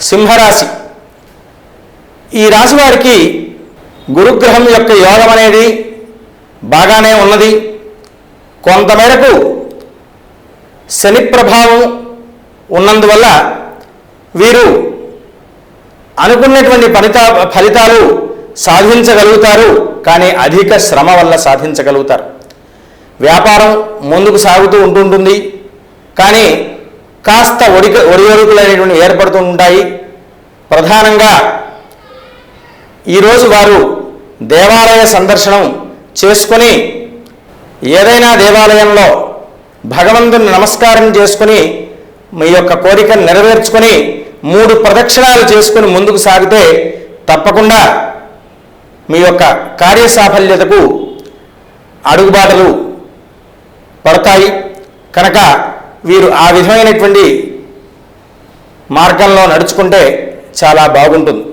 సింహరాశి. ఈ రాశి వారికి గురుగ్రహం యొక్క యోగం అనేది బాగానే ఉన్నది. కొంతమేరకు శని ప్రభావం ఉన్నందువల్ల వీరు అనుకున్నటువంటి ఫలిత ఫలితాలు సాధించగలుగుతారు కానీ అధిక శ్రమ వల్ల సాధించగలుగుతారు. వ్యాపారం ముందుకు సాగుతూ ఉంటుంటుంది కానీ కాస్త ఒడిక ఒడివడుకులు అనేటువంటి ఏర్పడుతూ ఉంటాయి ప్రధానంగా ఈరోజు వారు దేవాలయ సందర్శనం చేసుకొని ఏదైనా దేవాలయంలో భగవంతుని నమస్కారం చేసుకుని మీ యొక్క కోరికను నెరవేర్చుకొని మూడు ప్రదక్షిణాలు చేసుకుని ముందుకు సాగితే తప్పకుండా మీ యొక్క కార్యసాఫల్యతకు అడుగుబాటలు పడతాయి. కనుక వీరు ఆ విధమైనటువంటి మార్గంలో నడుచుకుంటే చాలా బాగుంటుంది.